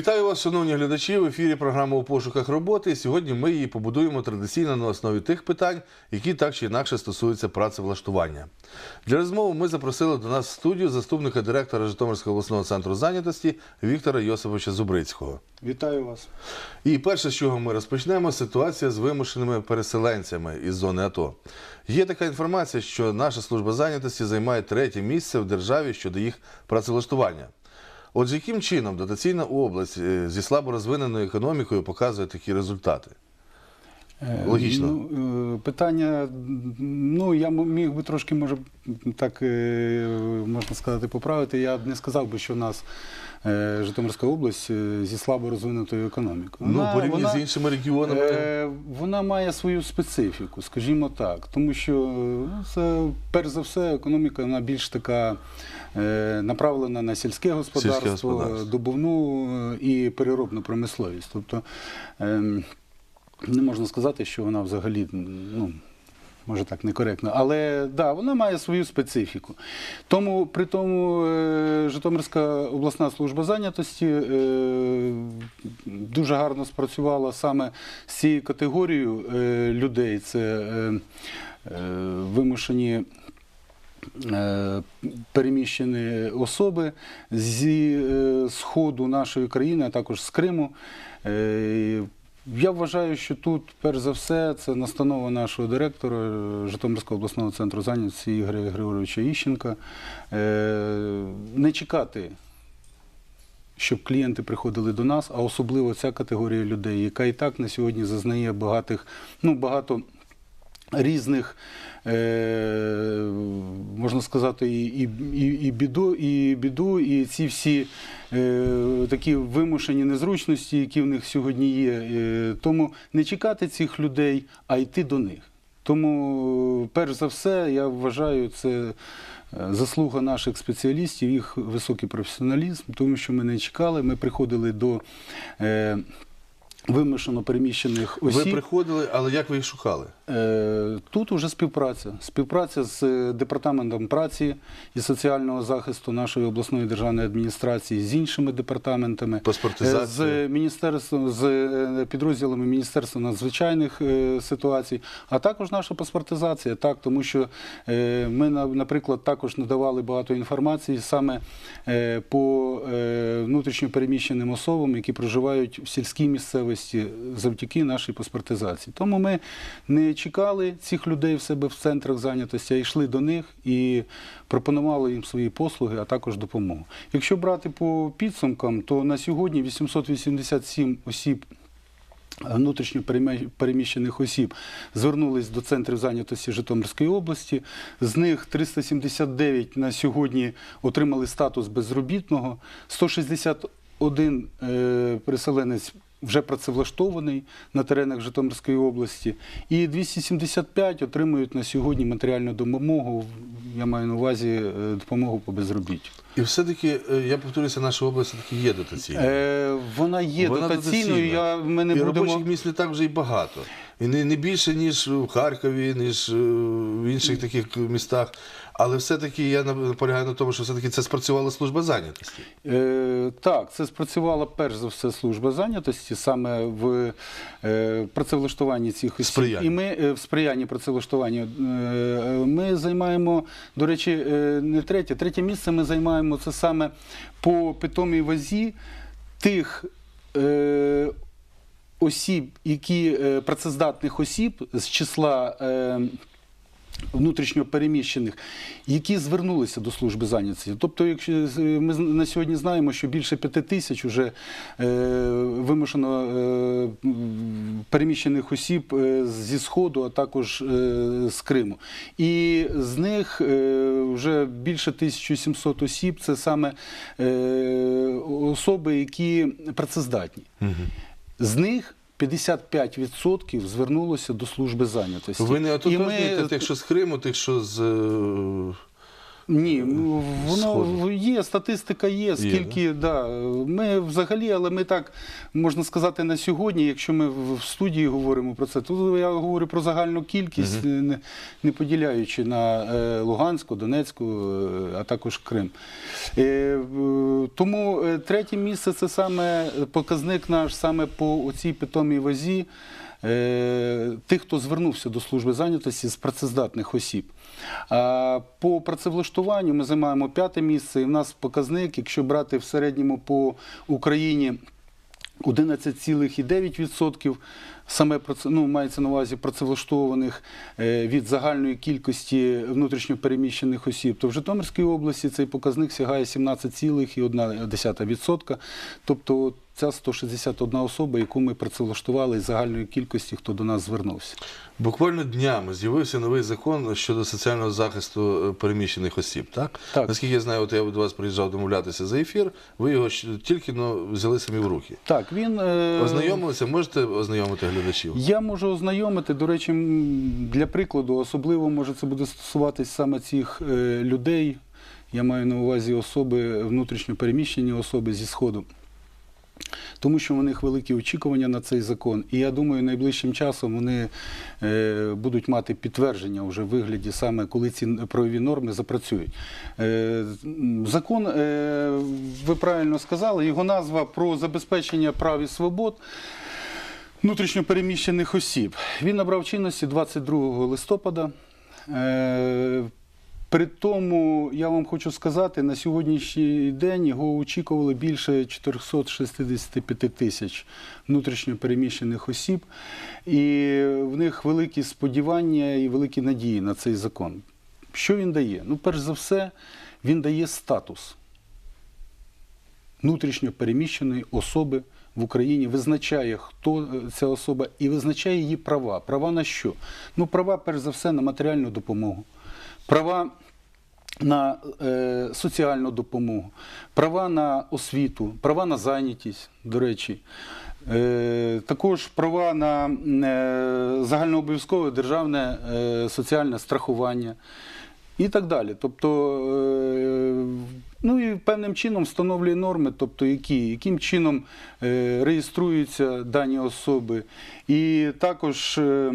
Вітаю вас, шановні глядачі. В ефірі програма у пошуках роботи. Сьогодні ми її побудуємо традиційно на основі тих питань, які так чи інакше стосуються працевлаштування. Для розмови ми запросили до нас в студію заступника директора Житомирського обласного центру зайнятості Віктора Йосиповича Зубрицького. Вітаю вас. І перше, з чого ми розпочнемо, ситуація з вимушеними переселенцями із зони АТО. Є така інформація, що наша служба зайнятості займає третє місце в державі щодо їх працевлаштування. Отже, яким чином дотаційна область е, зі слабо розвиненою економікою показує такі результати? Е, Логічно. Ну, питання, ну я міг би трошки, може, так можна сказати, поправити. Я б не сказав би, що в нас Житомирська область зі слабо розвинутою економікою. ну, порівняно з іншими регіонами. Вона має свою специфіку, скажімо так. Тому що ну, це, перш за все, економіка вона більш така направлена на сільське господарство, господарство. добувну е, і переробну промисловість. Тобто ем, не можна сказати, що вона взагалі. ну, Може так некоректно, але да, вона має свою специфіку. Тому при тому е, Житомирська обласна служба зайнятості е, дуже гарно спрацювала саме з цією категорією е, людей. Це е, е, вимушені е, переміщені особи зі е, сходу нашої країни, а також з Криму. Е, Я вважаю, що тут, перш за все, це настанова нашого директора е, Житомирського обласного центру зайнятості Ігоря Григоровича Іщенка. Е, Не чекати щоб клієнти приходили до нас, а особливо ця категорія людей, яка і так на сьогодні зазнає багатих, ну, багато різних, е, можна сказати, і, і, і, біду, і біду, і ці всі е, такі вимушені незручності, які в них сьогодні є. Е, тому не чекати цих людей, а йти до них. Тому, перш за все, я вважаю, це заслуга наших спеціалістів, їх високий професіоналізм, тому що ми не чекали, ми приходили до е, вимушено переміщених Ви приходили, але як ви їх шукали? Е, Тут уже співпраця. Співпраця з е, департаментом праці і соціального захисту нашої обласної державної адміністрації з іншими департаментами, Е, з міністерством, з підрозділами Міністерства надзвичайних ситуацій, а також наша паспортизація. Так, тому що ми, наприклад, також надавали багато інформації саме по внутрішньопереміщеним особам, які проживають в сільській місцевості завдяки нашій паспортизації. Тому ми не чекали цих людей в себе в центрах зайнятості, а йшли до них і пропонували їм свої послуги, а також допомогу. Якщо брати по підсумкам, то на сьогодні 887 осіб внутрішньо переміщених осіб звернулись до центрів зайнятості Житомирської області. З них 379 на сьогодні отримали статус безробітного, 161 е, переселенець вже працевлаштований на теренах Житомирської області, і 275 отримують на сьогодні матеріальну допомогу. Я маю на увазі е, допомогу по безробіттю. І все-таки, е, я повторюся, наша область все-таки є дотаційною. Е, вона є Вона дотаційною. Я, ми не і будемо... робочих місць не так вже і багато. І не, не більше, ніж в Харкові, ніж е, в інших таких містах. Але все-таки я наполягаю на тому, що все-таки це спрацювала служба зайнятості. Е, так, це спрацювала перш за все служба зайнятості саме в е, працевлаштуванні цих осіб. Сприянні. І ми е, в сприянні працевлаштуванню. Е, е, ми займаємо, до речі, е, не третє. Третє місце ми займаємо це саме по питомій вазі тих. Е, Осіб, які е, працездатних осіб з числа е, внутрішньо переміщених, які звернулися до служби зайнятості. Тобто, якщо ми на сьогодні знаємо, що більше п'яти тисяч вже е, вимушено е, переміщених осіб е, зі Сходу, а також е, з Криму. І з них е, вже більше 1700 осіб це саме е, особи, які працездатні. З них 55% звернулося до служби зайнятості. Ви не І ми- тих, що з Криму, тих, що з. Ні, воно Сходу. є, статистика є, скільки, да? Ми взагалі, але ми так, можна сказати, на сьогодні, якщо ми в студії говоримо про це, то я говорю про загальну кількість, не, не поділяючи на е, Луганську, Донецьку, е, а також Крим. Е, тому третє місце це саме показник наш саме по цій питомій вазі. Е, Тих, хто звернувся до служби зайнятості з працездатних осіб. По працевлаштуванню ми займаємо п'яте місце, і в нас показник, якщо брати в середньому по Україні 11,9% саме ну, мається на увазі працевлаштованих е, від загальної кількості внутрішньопереміщених осіб, то в Житомирській області цей показник сягає 17,1%. Тобто ця 161 особа, яку ми працевлаштували із загальної кількості, хто до нас звернувся. Буквально днями з'явився новий закон щодо соціального захисту е, переміщених осіб. Так? Так. Наскільки я знаю, от я до вас приїжджав домовлятися за ефір, ви його тільки ну, взяли самі в руки. Так, він е, Ознайомилися, можете ознайомити глядачів? Я можу ознайомити, до речі, для прикладу, особливо може це буде стосуватись саме цих е, людей. Я маю на увазі особи, внутрішньо переміщені особи зі Сходу. Тому що у них великі очікування на цей закон. І я думаю, найближчим часом вони е, будуть мати підтвердження вже в вигляді саме, коли ці правові норми запрацюють. Е, закон, е, ви правильно сказали, його назва про забезпечення прав і свобод внутрішньопереміщених осіб. Він набрав чинності 22 листопада. Е, При тому, я вам хочу сказати, на сьогоднішній день його очікували більше 465 тисяч внутрішньопереміщених осіб, і в них великі сподівання і великі надії на цей закон. Що він дає? Ну, перш за все, він дає статус внутрішньо переміщеної особи в Україні, визначає, хто е, ця особа, і визначає її права. Права на що? Ну, права, перш за все, на матеріальну допомогу, права на е, соціальну допомогу, права на освіту, права на зайнятість, до речі. Е, також права на е, загальнообов'язкове державне е, соціальне страхування і так далі. Тобто, е, ну і певним чином встановлює норми, тобто які, яким чином е, реєструються дані особи, і також е,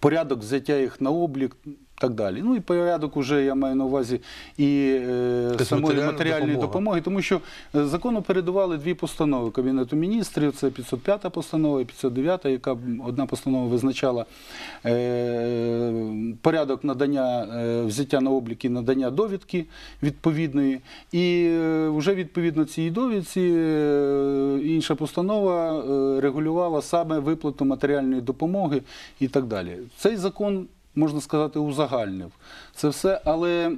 порядок взяття їх на облік. Так далі. Ну і порядок уже я маю на увазі і е, Тобто самої матеріальної допомога. допомоги, тому що е, закону передували дві постанови Кабінету міністрів. Це 505 постанова і 509, яка одна постанова визначала е, порядок надання е, взяття на облік і надання довідки відповідної. І е, вже відповідно цій довідці е, інша постанова е, регулювала саме виплату матеріальної допомоги і так далі. Цей закон. Можна сказати, узагальнив це все. Але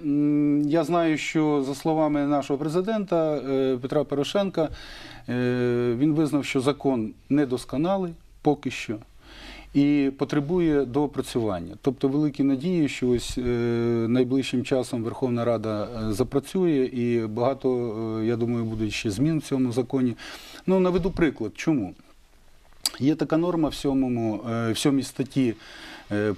я знаю, що за словами нашого президента е, Петра Порошенка, е, він визнав, що закон недосконалий поки що і потребує доопрацювання. Тобто великі надії, що ось е, найближчим часом Верховна Рада запрацює, і багато, я думаю, буде ще змін в цьому законі. Ну, наведу приклад. Чому? Є така норма в сьомому, в сьомій статті,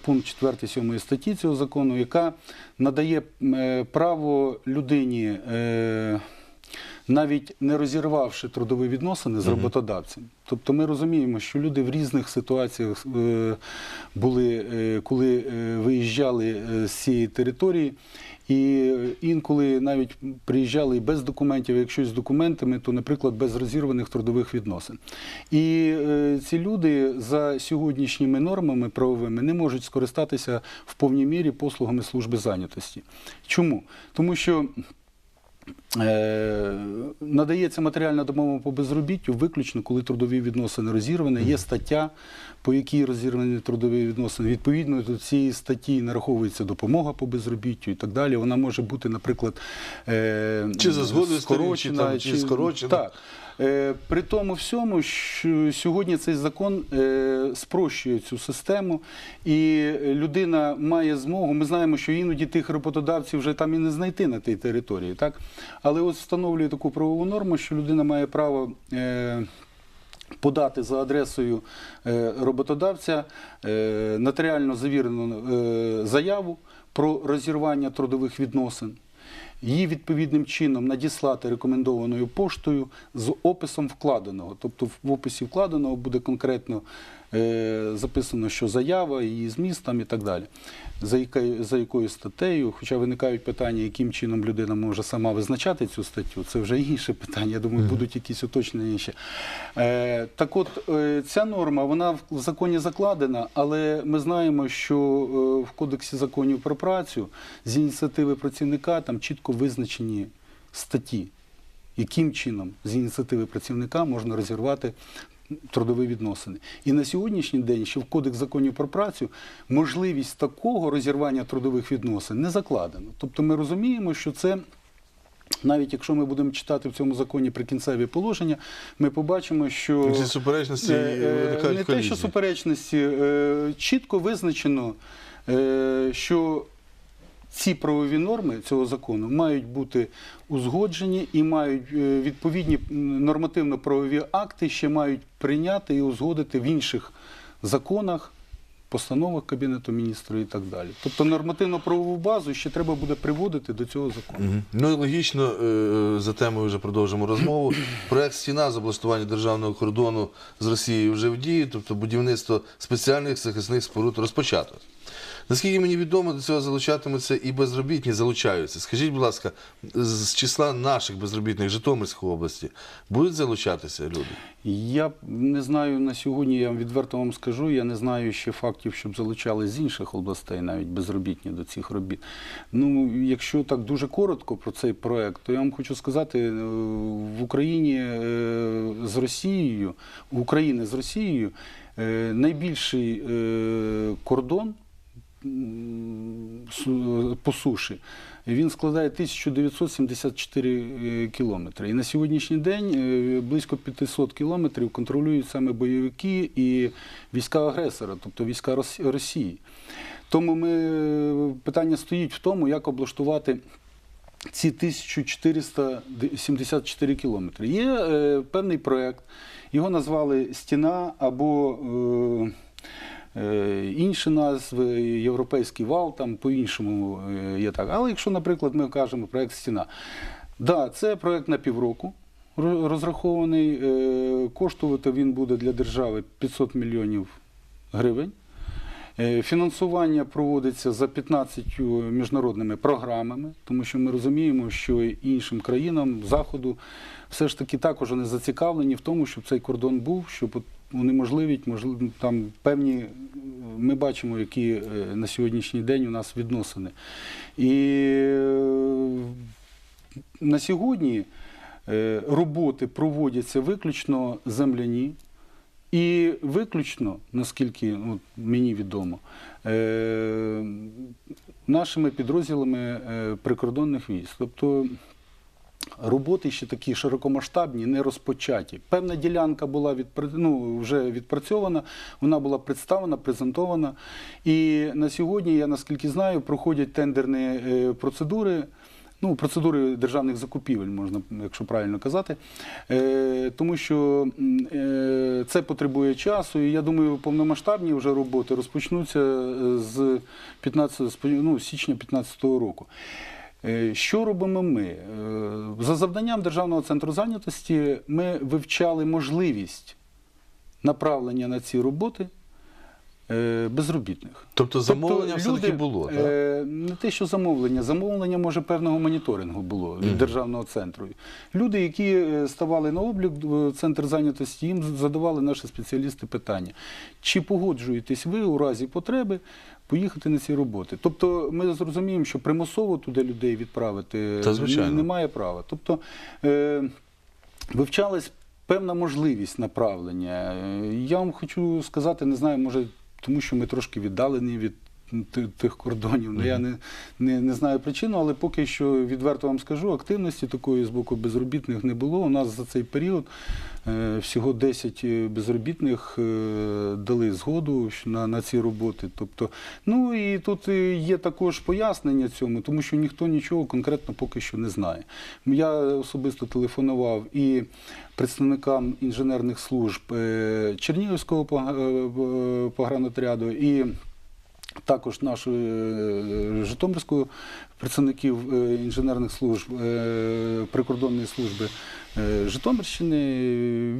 пункт 4 сьомої статті цього закону, яка надає е, право людині, е, навіть не розірвавши трудові відносини з роботодавцем. Тобто ми розуміємо, що люди в різних ситуаціях е, були, е, коли е, виїжджали з цієї території. І інколи навіть приїжджали і без документів, якщо з документами, то, наприклад, без розірваних трудових відносин. І е, ці люди за сьогоднішніми нормами правовими не можуть скористатися в повній мірі послугами служби зайнятості. Чому? Тому що надається матеріальна допомога по безробіттю виключно, коли трудові відносини розірвані. Є стаття, по якій розірвані трудові відносини. Відповідно до цієї статті нараховується допомога по безробіттю і так далі. Вона може бути, наприклад, е, Чи за згодою сторін, чи чи скорочена. Так. Е, При тому всьому, що сьогодні цей закон е, спрощує цю систему, і людина має змогу. Ми знаємо, що іноді тих роботодавців вже там і не знайти на тій території, так? Але от встановлює таку правову норму, що людина має право. Подати за адресою е, роботодавця е, нотаріально завірену е, заяву про розірвання трудових відносин. Її відповідним чином надіслати рекомендованою поштою з описом вкладеного. Тобто в описі вкладеного буде конкретно записано, що заява, її зміст там і так далі. За, якою, за якою статтею, хоча виникають питання, яким чином людина може сама визначати цю статтю, це вже інше питання. Я думаю, будуть якісь уточнення ще. Е, так от, е, ця норма, вона в законі закладена, але ми знаємо, що е, в Кодексі законів про працю з ініціативи працівника там чітко визначені статті, яким чином з ініціативи працівника можна розірвати трудові відносини. І на сьогоднішній день, ще в Кодекс законів про працю, можливість такого розірвання трудових відносин не закладено. Тобто ми розуміємо, що це. Навіть якщо ми будемо читати в цьому законі прикінцеві положення, ми побачимо, що Ці суперечності Е, е, не те, що суперечності, е, чітко визначено, що ці правові норми цього закону мають бути узгоджені і мають е, відповідні нормативно-правові акти ще мають прийняти і узгодити в інших законах. Постановах Кабінету міністрів і так далі. Тобто нормативно-правову базу ще треба буде приводити до цього закону. Ну і логічно, е, за темою вже продовжимо розмову. Проект стіна з облаштування державного кордону з Росією вже в дії, тобто будівництво спеціальних захисних споруд розпочато. Наскільки мені відомо, до цього залучатимуться і безробітні залучаються. Скажіть, будь ласка, з числа наших безробітних Житомирської області будуть залучатися люди? Я не знаю на сьогодні, я вам відверто вам скажу, я не знаю ще фактів, щоб залучали з інших областей, навіть безробітні до цих робіт. Ну, якщо так дуже коротко про цей проект, то я вам хочу сказати, е, в Україні е, з Росією, в Україні з Росією е, найбільший кордон по суші. Він складає 1974 е, кілометри. І на сьогоднішній день е, близько 500 кілометрів контролюють саме бойовики і війська агресора, тобто війська Росії. Тому ми, е, питання стоїть в тому, як облаштувати ці 1474 кілометри. Є е, певний проєкт, його назвали Стіна або е, інші назви, Європейський вал, там по-іншому е, є так. Але якщо, наприклад, ми кажемо проєкт Стіна, да, це проєкт на півроку. Розрахований, Е, коштувати він буде для держави 500 мільйонів гривень. Е, Фінансування проводиться за 15 міжнародними програмами, тому що ми розуміємо, що іншим країнам Заходу все ж таки також вони зацікавлені в тому, щоб цей кордон був, щоб унеможливить, можливо, там певні, ми бачимо, які е, на сьогоднішній день у нас відносини. І е, на сьогодні е, роботи проводяться виключно земляні. І виключно, наскільки ну, мені відомо, нашими підрозділами прикордонних військ. Тобто роботи ще такі широкомасштабні, не розпочаті. Певна ділянка була ну, вже відпрацьована, вона була представлена, презентована. І на сьогодні, я наскільки знаю, проходять тендерні е, процедури. Ну, процедури державних закупівель, можна, якщо правильно казати, е, тому що е, це потребує часу, і я думаю, повномасштабні вже роботи розпочнуться з 15, спо- ну, січня 2015 року. Е, Що робимо ми? Е, За завданням Державного центру зайнятості ми вивчали можливість направлення на ці роботи безробітних. Тобто замовлення все-таки було, так? Е, не те, що замовлення, замовлення може певного моніторингу було від державного центру. Люди, які е, ставали на облік в центр зайнятості, їм задавали наші спеціалісти питання: чи погоджуєтесь ви у разі потреби поїхати на ці роботи? Тобто ми зрозуміємо, що примусово туди людей відправити Та, немає права. Тобто е, вивчалась певна можливість направлення. Е, Я вам хочу сказати, не знаю, може, тому що ми трошки віддалені від тих кордонів. Ну, я не, не, не знаю причину, але поки що відверто вам скажу, активності такої з боку безробітних не було. У нас за цей період е, всього 10 безробітних е, дали згоду на, на ці роботи. Тобто, ну і тут е, є також пояснення цьому, тому що ніхто нічого конкретно поки що не знає. Я особисто телефонував і представникам інженерних служб е, Чернігівського е, погранотряду і також нашої Житомирською Житомирської представників е, інженерних служб е, прикордонної служби. е, Житомирщини.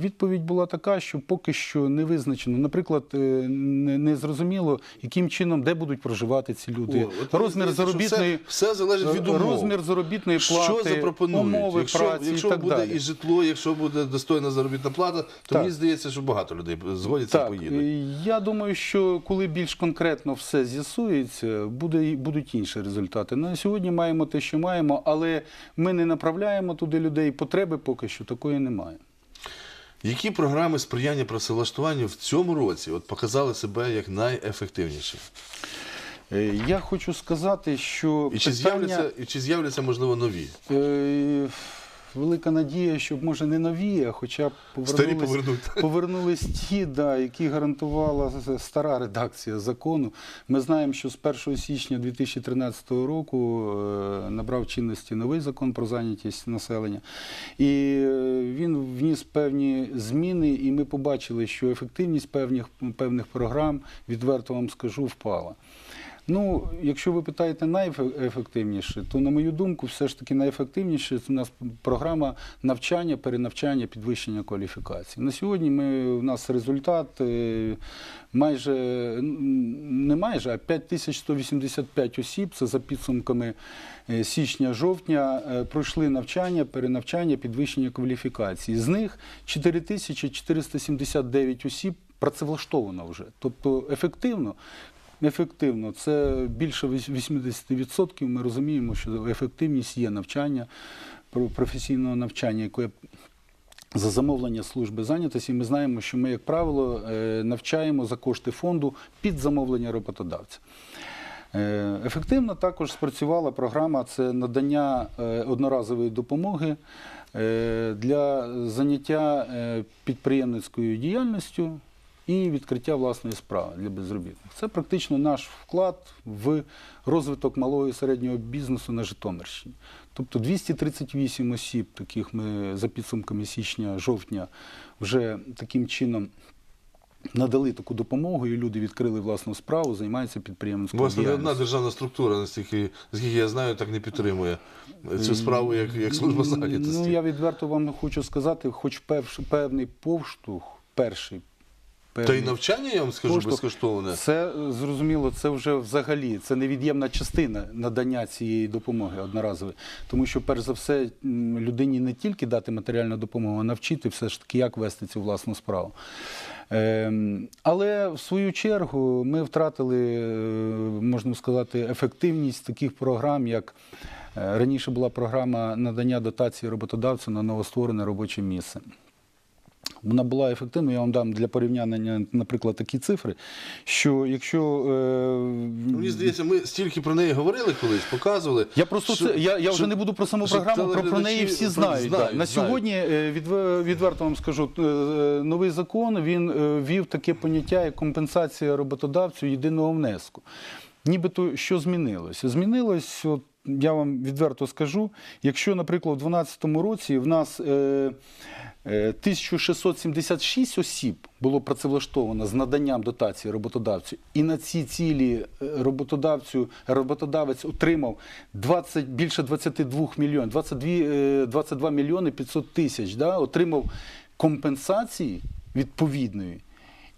Відповідь була така, що поки що не визначено. Наприклад, е, не, зрозуміло, яким чином де будуть проживати ці люди. О, розмір здається, заробітної все, все залежить від умов. розмір заробітної плати, що умови якщо праці якщо і так буде далі. і житло, якщо буде достойна заробітна плата, то Так. мені здається, що багато людей згодяться і Так, поїдуть. е, я думаю, що коли більш конкретно все з'ясується, буде, будуть інші результати. На сьогодні маємо те, що маємо, але ми не направляємо туди людей. Потреби поки що такої немає. Які програми сприяння працевлаштуванню в цьому році от показали себе як найефективніші? Е, Я хочу сказати, що І чи питання- з'являться, і чи з'являться можливо нові? Е, Велика надія, щоб може не нові, а хоча б повернулись, повернулись ті, да, які гарантувала стара редакція закону. Ми знаємо, що з 1 січня 2013 року е, набрав чинності новий закон про зайнятість населення, і е, він вніс певні зміни, і ми побачили, що ефективність певних, певних програм, відверто вам скажу, впала. Ну, якщо ви питаєте найефективніше, то на мою думку, все ж таки найефективніше це у нас програма навчання, перенавчання, підвищення кваліфікації. На сьогодні ми, у нас результат е, майже не майже, а 5185 осіб. Це за підсумками е, січня-жовтня е, пройшли навчання, перенавчання, підвищення кваліфікації. З них 4479 осіб працевлаштовано вже. Тобто ефективно. Ефективно, це більше вісь- 80%. Ми розуміємо, що ефективність є навчання, про- професійного навчання, яке за замовлення служби зайнятості. Ми знаємо, що ми, як правило, е, навчаємо за кошти фонду під замовлення роботодавця. Е, Ефективно також спрацювала програма це надання е, одноразової допомоги для заняття підприємницькою діяльністю і відкриття власної справи для безробітних. Це практично наш вклад в розвиток малого і середнього бізнесу на Житомирщині. Тобто 238 осіб, таких ми за підсумками січня-жовтня вже таким чином надали таку допомогу, і люди відкрили власну справу, займаються підприємницькою Власне, не одна державна структура, наскільки я знаю, так не підтримує цю справу, як, як служба зайнятості. Ну, я відверто вам хочу сказати, хоч певний повштовх, перший. Та й навчання, я вам скажу, поштовх, безкоштовне. Це зрозуміло, це вже взагалі це невід'ємна частина надання цієї допомоги одноразової. Тому що, перш за все, людині не тільки дати матеріальну допомогу, а навчити все ж таки, як вести цю власну справу. Ем, Але в свою чергу ми втратили, е, можна сказати, ефективність таких програм, як е, раніше була програма надання дотації роботодавцю на новостворене робоче місце. Вона була ефективною. Я вам дам для порівняння, наприклад, такі цифри. Що якщо е, Мені здається, ми стільки про неї говорили колись, показували. я просто що- це я, я вже не буду про саму програму, про, про неї всі про- знають. На знають. сьогодні е, відверто вам скажу, е, новий закон він е, ввів таке поняття як компенсація роботодавцю єдиного внеску. Нібито що змінилося? Змінилось, от, я вам відверто скажу, якщо, наприклад, у 2012 році в нас е, е, 1676 осіб було працевлаштовано з наданням дотації роботодавцю, і на ці цілі е, роботодавцю, роботодавець отримав 20, більше 22 мільйонів, 22, е, 22 мільйони 500 тисяч, да, отримав компенсації відповідної.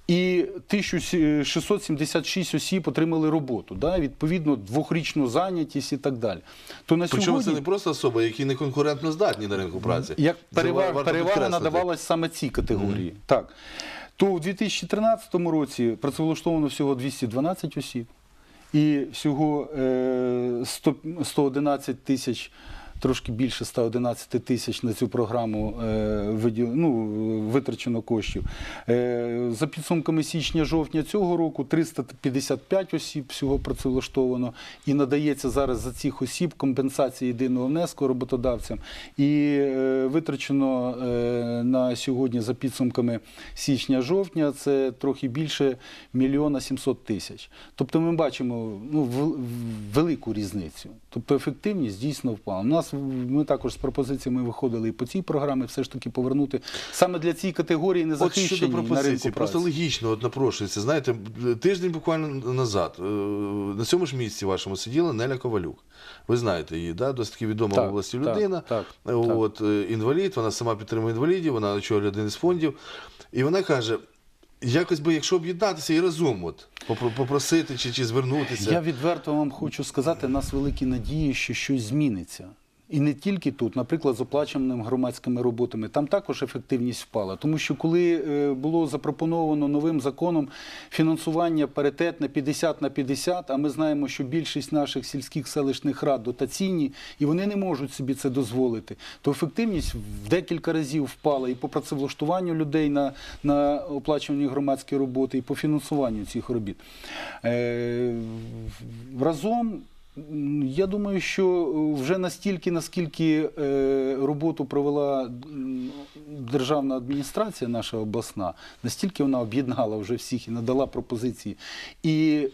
І 1676 осіб отримали роботу, да, відповідно, двохрічну зайнятість і так далі. То на Причому сьогодні, це не просто особи, які не конкурентно здатні на ринку праці. як перевага, перевага надавалась саме цій категорії. Так. То у 2013 році працевлаштовано всього 212 осіб, і всього е, 100, 111 тисяч трошки більше 111 тисяч на цю програму е, ну, витрачено коштів. Е, За підсумками січня-жовтня цього року 355 осіб всього працевлаштовано і надається зараз за цих осіб компенсація єдиного внеску роботодавцям. І е, витрачено на сьогодні за підсумками січня-жовтня це трохи більше мільйона 700 тисяч. Тобто ми бачимо ну, велику різницю. Тобто ефективність дійсно впала. У нас ми також з пропозиціями виходили і по цій програмі все ж таки повернути саме для цієї категорії От незахищені щодо на ринку пропозиції, просто логічно от напрошується. Знаєте, тиждень буквально назад е, на цьому ж місці вашому сиділа Неля Ковалюк. Ви знаєте її, да? досить таки відома Так, в області людина. так, От, е, інвалід, вона сама підтримує інвалідів, вона очолює один із фондів. І вона каже: якось би, якщо об'єднатися і разом от, попросити чи, чи звернутися. Я відверто вам хочу сказати, у нас великі надії, що щось зміниться. І не тільки тут, наприклад, з оплаченими громадськими роботами, там також ефективність впала. Тому що коли е, було запропоновано новим законом фінансування паритетне 50 на 50, а ми знаємо, що більшість наших сільських селищних рад дотаційні, і вони не можуть собі це дозволити, то ефективність в декілька разів впала і по працевлаштуванню людей на, на оплачувані громадські роботи, і по фінансуванню цих робіт. Е, разом Я думаю, що е, вже настільки, наскільки е, роботу провела державна адміністрація, наша обласна, настільки вона об'єднала вже всіх і надала пропозиції. І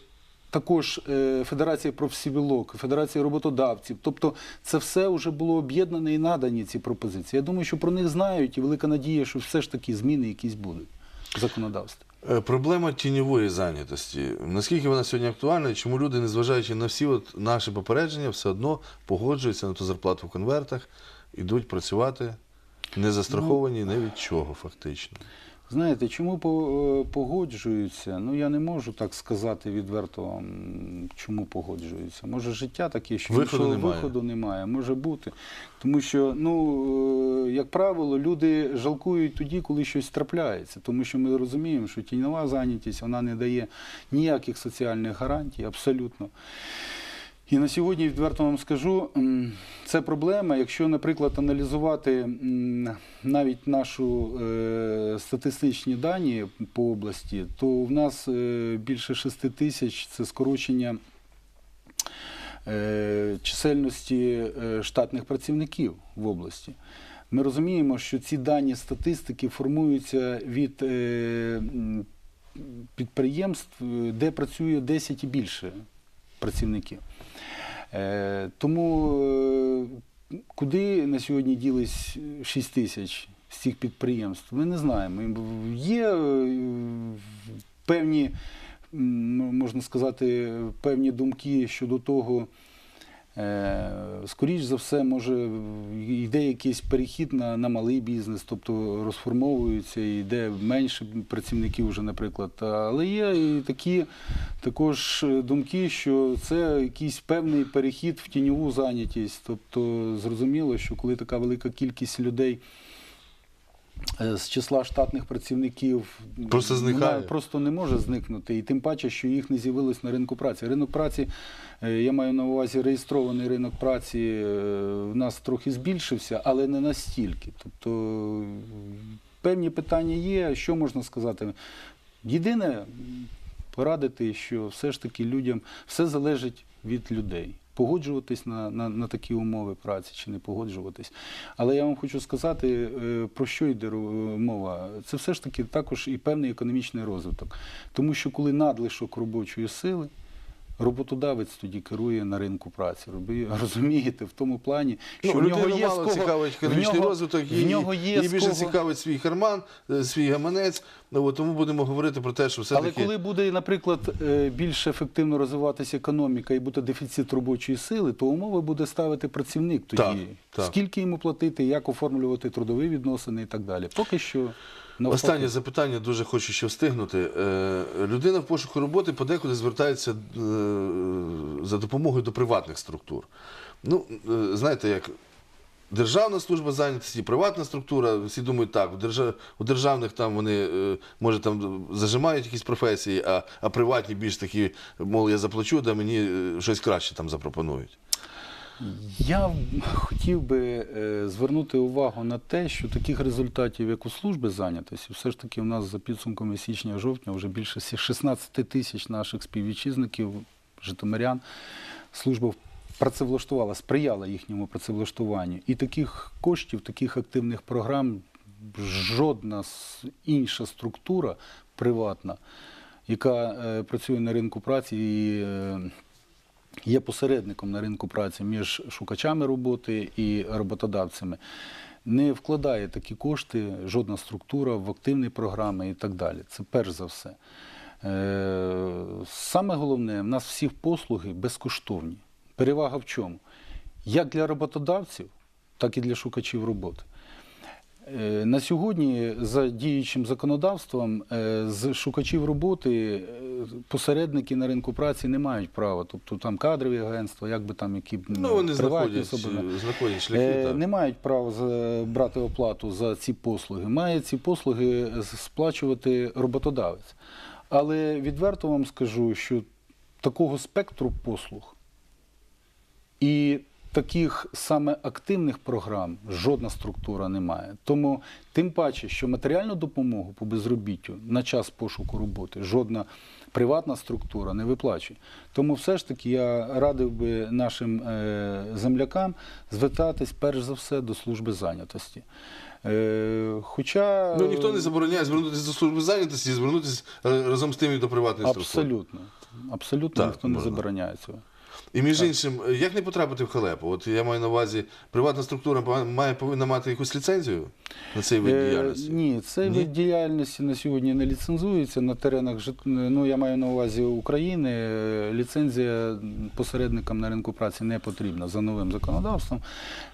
також е, Федерація профспілок, Федерація роботодавців. Тобто це все вже було об'єднане і надані ці пропозиції. Я думаю, що про них знають, і велика надія, що все ж таки зміни якісь будуть в законодавстві. Е, Проблема тіньової зайнятості. Наскільки вона сьогодні актуальна, і чому люди, незважаючи на всі от наші попередження, все одно погоджуються на ту зарплату в конвертах, ідуть працювати не застраховані ні від чого, фактично. Знаєте, чому е, погоджуються? Ну я не можу так сказати відверто вам, чому погоджуються. Може, життя таке, що Виходу немає. виходу немає, може бути. Тому що, ну, е, як правило, люди жалкують тоді, коли щось трапляється. Тому що ми розуміємо, що тіньова зайнятість вона не дає ніяких соціальних гарантій, абсолютно. І на сьогодні відверто вам скажу, це проблема. Якщо, наприклад, аналізувати навіть нашу е, статистичні дані по області, то в нас е, більше 6 тисяч це скорочення е, чисельності штатних працівників в області. Ми розуміємо, що ці дані статистики формуються від підприємств, де працює 10 і більше працівників. Е, Тому е, куди на сьогодні ділись 6 тисяч з цих підприємств, ми не знаємо. Є е, певні, можна сказати, певні думки щодо того. Е, Скоріш за все, може, йде якийсь перехід на, на малий бізнес, тобто розформовується, йде менше працівників вже, наприклад. Але є і такі також думки, що це якийсь певний перехід в тіньову зайнятість. Тобто зрозуміло, що коли така велика кількість людей е, з числа штатних працівників Просто зникає. просто не може зникнути. І тим паче, що їх не з'явилось на ринку праці. Ринок праці, е, я маю на увазі реєстрований ринок праці, е, в нас трохи збільшився, але не настільки. Тобто е, певні питання є. Що можна сказати? Єдине порадити, що все ж таки людям все залежить від людей. Погоджуватись на, на, на такі умови праці чи не погоджуватись. Але я вам хочу сказати, е, про що йде ро- мова. Це все ж таки також і певний економічний розвиток. Тому що коли надлишок робочої сили, роботодавець тоді керує на ринку праці. Розумієте, в тому плані, що Ну, в нього є мало з кого, цікавить в економічний нього- розвиток, в нього є її більше кого- цікавить свій карман, е, свій гаманець. Ну, тому будемо говорити про те, що Але все-таки коли буде, наприклад, е, більш ефективно розвиватися економіка і буде дефіцит робочої сили, то умови буде ставити працівник тоді. Так, так. Скільки йому платити, як оформлювати трудові відносини і так далі. Поки що навпаки. Останнє запитання дуже хочу ще встигнути. Е, Людина в пошуку роботи подекуди звертається е, за допомогою до приватних структур. Ну, е, знаєте, як державна служба зайнятості, приватна структура, всі думають так, у, держав, у державних там вони, е, може, там зажимають якісь професії, а, а приватні більш такі, мол, я заплачу, да мені е, щось краще там запропонують. Я хотів би е, звернути увагу на те, що таких результатів, як у служби зайнятості, все ж таки у нас за підсумками січня-жовтня вже більше 16 тисяч наших співвітчизників, житомирян, служба працевлаштувала, сприяла їхньому працевлаштуванню. І таких коштів, таких активних програм жодна інша структура приватна, яка е, працює на ринку праці і е, є посередником на ринку праці між шукачами роботи і роботодавцями. Не вкладає такі кошти жодна структура в активні програми і так далі. Це перш за все. Е, Саме головне, в нас всі послуги безкоштовні. Перевага в чому? Як для роботодавців, так і для шукачів роботи. Е, На сьогодні за діючим законодавством е, з шукачів роботи е, посередники на ринку праці не мають права. Тобто там кадрові агентства, як би там які б, Ну, вони приватні знаходять, особи. знаходять шляхи. Так. Не мають права брати оплату за ці послуги. Має ці послуги сплачувати роботодавець. Але відверто вам скажу, що такого спектру послуг і таких саме активних програм жодна структура не має. Тому тим паче, що матеріальну допомогу по безробіттю на час пошуку роботи жодна приватна структура не виплачує. Тому все ж таки я радив би нашим е, землякам звертатись перш за все до служби зайнятості. Е, хоча Ну ніхто не забороняє звернутися до служби зайнятості і звернутися е, разом з тим і до приватної структури. абсолютно, абсолютно Так, ніхто не забороняє цього. І між іншим, е, як не потрапити в халепу? От я маю на увазі, приватна структура має повинна мати якусь ліцензію на цей вид Е, діяльності. Ні, цей Ні? вид діяльності на сьогодні не ліцензується на теренах жит- ну я маю на увазі України. е, Ліцензія посередникам на ринку праці не потрібна за новим законодавством.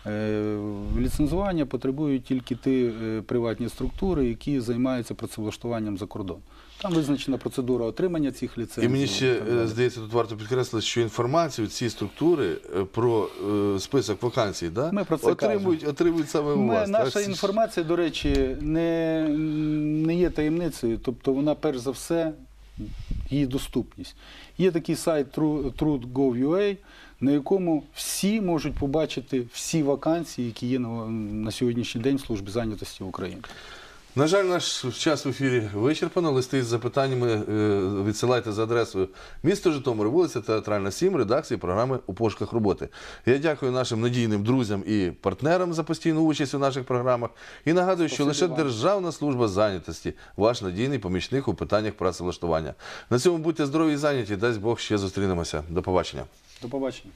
Е, Ліцензування потребують тільки ті е, приватні структури, які займаються працевлаштуванням за кордон. Там визначена процедура отримання цих ліцензій. І мені ще е, здається, тут варто підкреслити, що інформацію ці структури е, про е, список вакансій да, Ми про це отримують, отримують саме у Ми- вас. наша так? інформація, до речі, не, не є таємницею, тобто вона перш за все її доступність. Є такий сайт Tru- Truth.gov.ua, на якому всі можуть побачити всі вакансії, які є на, на сьогоднішній день в службі зайнятості України. На жаль, наш час в ефірі вичерпано. Листи з запитаннями е, відсилайте за адресою місто Житомир, вулиця Театральна 7, редакції програми у пошуках роботи. Я дякую нашим надійним друзям і партнерам за постійну участь у наших програмах. І нагадую, що лише. Державна служба зайнятості ваш надійний помічник у питаннях працевлаштування. На цьому будьте здорові і зайняті. Дасть Бог ще зустрінемося. До побачення. До побачення.